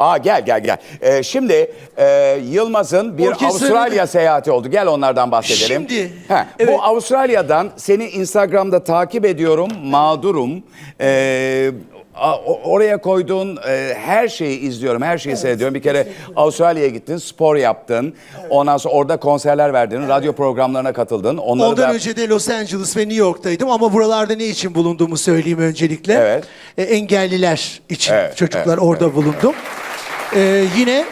Aa gel gel gel. Ee, şimdi e, Yılmaz'ın bir Orkestrayı- Avustralya seyahati oldu. Gel onlardan bahsedelim. Şimdi, Heh, evet. Bu Avustralya'dan seni Instagram'da takip ediyorum. Mağdurum. Ee, a- o- oraya koyduğun e, her şeyi izliyorum. Her şeyi seyrediyorum. Bir kere Avustralya'ya gittin, spor yaptın. Ondan sonra orada konserler verdin. Radyo programlarına katıldın. Onları Ondan da... önce de Los Angeles ve New York'taydım ama buralarda ne için bulunduğumu söyleyeyim öncelikle. Evet. E, engelliler için Evet, çocuklar evet, orada bulundum. E, yine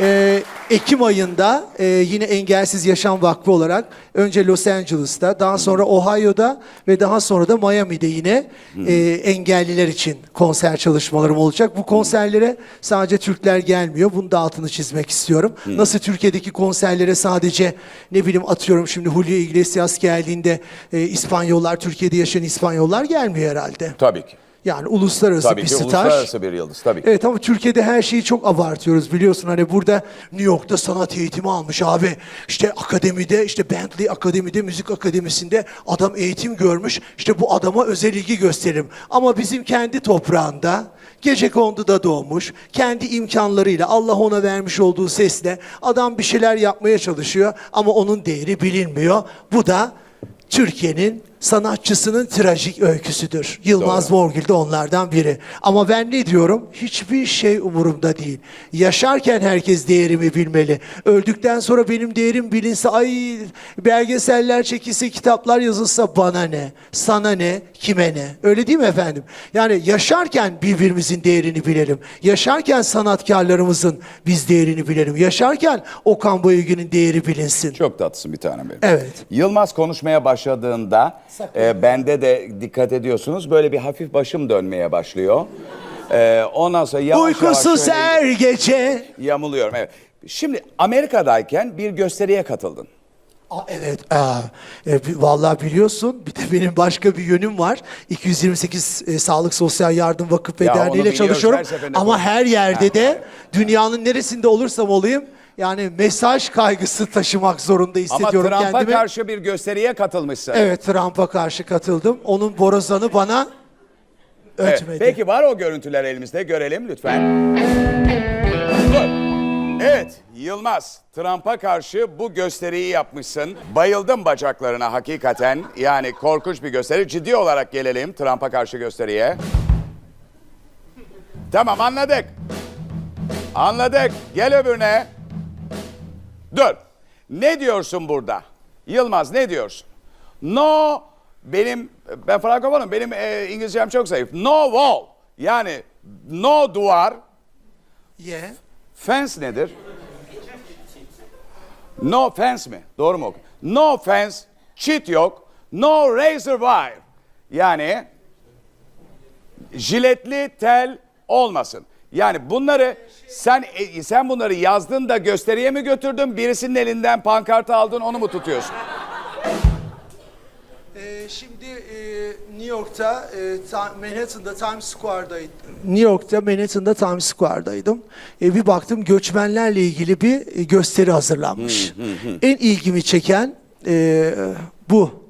e, Ekim ayında e, yine Engelsiz Yaşam Vakfı olarak önce Los Angeles'ta, daha sonra Ohio'da ve daha sonra da Miami'de yine e, engelliler için konser çalışmalarım olacak. Bu konserlere sadece Türkler gelmiyor. Bunun da altını çizmek istiyorum. Nasıl Türkiye'deki konserlere sadece ne bileyim atıyorum şimdi Julio Iglesias geldiğinde e, İspanyollar, Türkiye'de yaşayan İspanyollar gelmiyor herhalde. Tabii ki. Yani uluslararası Tabii bir ki star. uluslararası bir yıldız. Tabii. Evet ama Türkiye'de her şeyi çok abartıyoruz biliyorsun. Hani burada New York'ta sanat eğitimi almış abi. İşte akademide, işte Bentley Akademi'de, müzik akademisinde adam eğitim görmüş. İşte bu adama özel ilgi gösterim. Ama bizim kendi toprağında Gece konduda doğmuş, kendi imkanlarıyla Allah ona vermiş olduğu sesle adam bir şeyler yapmaya çalışıyor ama onun değeri bilinmiyor. Bu da Türkiye'nin sanatçısının trajik öyküsüdür. Yılmaz Morgül de onlardan biri. Ama ben ne diyorum? Hiçbir şey umurumda değil. Yaşarken herkes değerimi bilmeli. Öldükten sonra benim değerim bilinse ay belgeseller çekilse, kitaplar yazılsa bana ne? Sana ne? Kime ne? Öyle değil mi efendim? Yani yaşarken birbirimizin değerini bilelim. Yaşarken sanatkarlarımızın biz değerini bilelim. Yaşarken Okan Bayülgen'in değeri bilinsin. Çok tatlısın bir tanem benim. Evet. Yılmaz konuşmaya başladığında e, bende de dikkat ediyorsunuz böyle bir hafif başım dönmeye başlıyor. E, ondan sonra yavaş Uykusuz yavaş her gece. yamuluyorum. Evet. Şimdi Amerika'dayken bir gösteriye katıldın. Aa, evet. Aa, e, vallahi biliyorsun. Bir de benim başka bir yönüm var. 228 e, Sağlık Sosyal Yardım Vakıf ve Ya onu Derneği'yle biliyoruz, çalışıyorum. her seferinde Ama konuşuyoruz. her yerde Ha, de dünyanın neresinde olursam olayım yani mesaj kaygısı taşımak zorunda Ama hissediyorum Trump'a kendimi. karşı bir gösteriye katılmışsın. Evet Trump'a karşı katıldım. Onun borazanı bana Evet, ötmedi. Peki var o görüntüler elimizde görelim lütfen. Dur. Evet Yılmaz Trump'a karşı bu gösteriyi yapmışsın. Bayıldım bacaklarına hakikaten. Yani korkunç bir gösteri. Ciddi olarak gelelim Trump'a karşı gösteriye. Tamam anladık. Anladık. Gel öbürüne. Dur. Ne diyorsun burada? Yılmaz ne diyorsun? No benim ben Frankofonum benim e, İngilizcem çok zayıf. No wall. Yani no duvar. Yeah. Fence nedir? No fence mi? Doğru mu okudum? No fence, cheat yok. No razor wire. Yani jiletli tel olmasın. Yani bunları sen e, sen bunları yazdın da gösteriye mi götürdün? Birisinin elinden pankartı aldın onu mu tutuyorsun? Ee, şimdi e, New York'ta e, Ta- Manhattan'da Times Square'daydım. New York'ta Manhattan'da Times Square'daydım. E, bir baktım göçmenlerle ilgili bir gösteri hazırlanmış. En ilgimi çeken e, bu.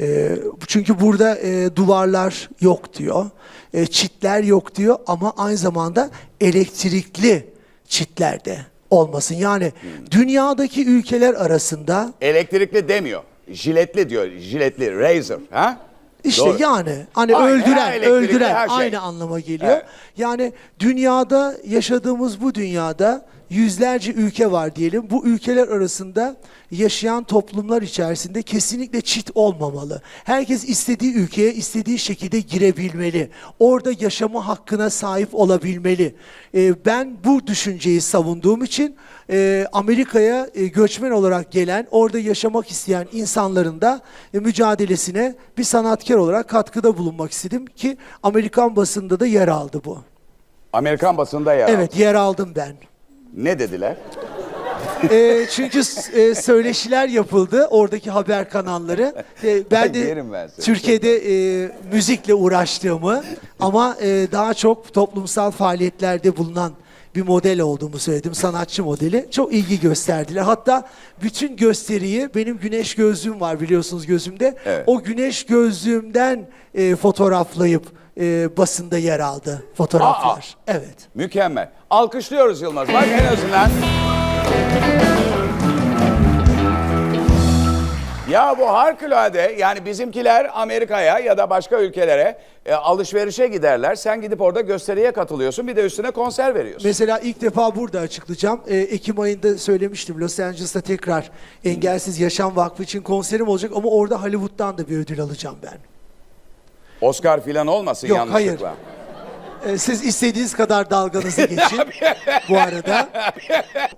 E, çünkü burada e, duvarlar yok diyor. E, çitler yok diyor ama aynı zamanda elektrikli çitler de olmasın. Yani dünyadaki ülkeler arasında Elektrikli demiyor. Jiletli diyor. Jiletli razor. Ha? İşte Doğru. yani hani Aynen, öldüren, elektrikli öldüren her şey. aynı anlama geliyor. Evet. Yani dünyada yaşadığımız bu dünyada yüzlerce ülke var diyelim. Bu ülkeler arasında yaşayan toplumlar içerisinde kesinlikle çit olmamalı. Herkes istediği ülkeye istediği şekilde girebilmeli. Orada yaşama hakkına sahip olabilmeli. Ee, ben bu düşünceyi savunduğum için e, Amerika'ya e, göçmen olarak gelen, orada yaşamak isteyen insanların da e, mücadelesine bir sanatkar olarak katkıda bulunmak istedim ki Amerikan basında da yer aldı bu. Amerikan basında yer aldı. Evet, yer aldım ben. Ne dediler? E, çünkü e, söyleşiler yapıldı oradaki haber kanalları. E, ben de Yerim ben seni. Türkiye'de e, müzikle uğraştığımı ama e, daha çok toplumsal faaliyetlerde bulunan bir model olduğumu söyledim. Sanatçı modeli. Çok ilgi gösterdiler. Hatta bütün gösteriyi benim güneş gözlüğüm var biliyorsunuz gözümde. Evet. O güneş gözlüğümden e, fotoğraflayıp e, basında yer aldı fotoğraflar. Evet. Mükemmel. Alkışlıyoruz Yılmaz. Bak en azından. Ya bu harikulade yani bizimkiler Amerika'ya ya da başka ülkelere e, alışverişe giderler. Sen gidip orada gösteriye katılıyorsun bir de üstüne konser veriyorsun. Mesela ilk defa burada açıklayacağım. Ee, Ekim ayında söylemiştim. Los Angeles'ta tekrar Engelsiz Yaşam Vakfı için konserim olacak ama orada Hollywood'dan da bir ödül alacağım ben. Oscar filan olmasın Yok, yanlışlıkla. Ee, siz istediğiniz kadar dalganızı geçin bu arada.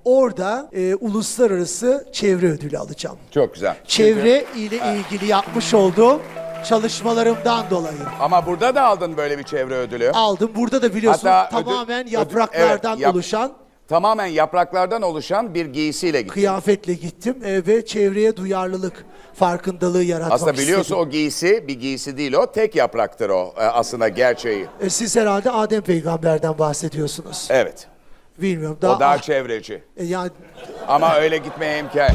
Orada e, uluslararası çevre ödülü alacağım. Çok güzel. Çevre ile ilgili yapmış olduğum çalışmalarımdan dolayı Ama burada da aldın böyle bir çevre ödülü. aldım. Burada da biliyorsun Hatta ödül- tamamen ödül- yapraklardan evet, yap- oluşan Tamamen yapraklardan oluşan bir giysiyle gittin. kıyafetle gittim e, ve çevreye duyarlılık farkındalığı yaratmak Aslında biliyorsun istedim. o giysi bir giysi değil o tek yapraktır o e, aslında gerçeği. E, siz herhalde Adem peygamberden bahsediyorsunuz. Evet. Bilmiyorum daha, O daha ah, çevreci. e, yani Ama öyle gitmeye imkan.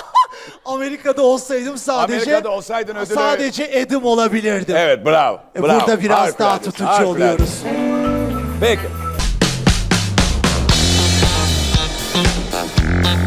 Amerika'da olsaydım sadece Amerika'da olsaydın ödülü- sadece Edim olabilirdim. Evet bravo. E, bravo. Burada biraz Harikulade, daha tutucu oluyoruz. Peki. Música